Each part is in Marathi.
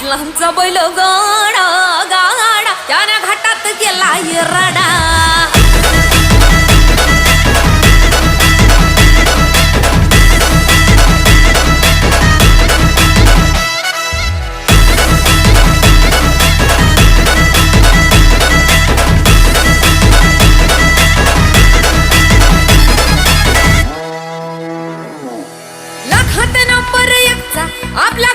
पाटलांचा बैल गाडा गाडा. त्याने घाटात गेला रडा. लाखात नंबर एकचा आपल्या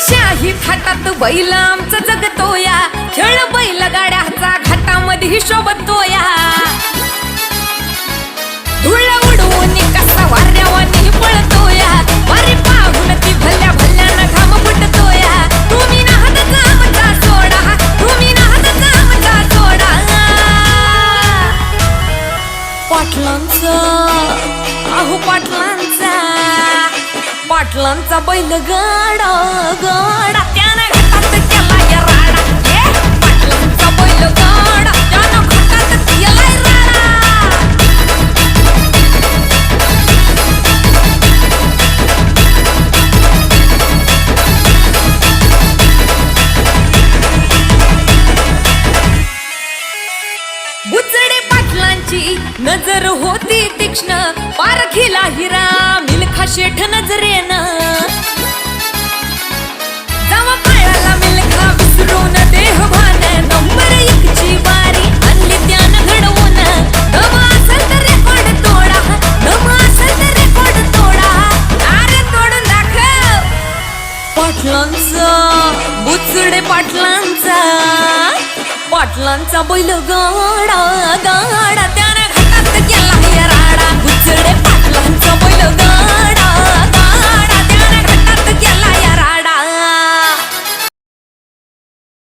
शाही थाटात बैल आमचं जगतोया. खेळ बैल गाड्याचा घाटामध्ये शोभतोया. धुळ उडवून कसा वाऱ्यावानी पळतोया. वारे पाहून ती भल्या भल्यानं घाम फुटतोया. तुम्ही नाहत आमचा सोडा तुम्ही नाहत आमचा सोडा. पाटलांचा अहो पाटलांचा. पाटलांचा बैल गाडा गाडा. त्यानं केला या राडा. पाटलांचा बैल गाडा. त्यानं घाटात केलाय राडा. पाटलांची नजर होती तीक्ष्ण. पारखीला हिरा. हा शेठ नजरेनं जावा पायाला मिल्खा विसरून देह भान नंबर एकची वारी आणली त्यानं घडवून. असेल तर रेकॉर्ड तोडा. असेल तर रेकॉर्ड तोडा. अरे तोडून दाखव पाटलांचा बुचडे पाटलांचा. पाटलांचा बैल गाडा.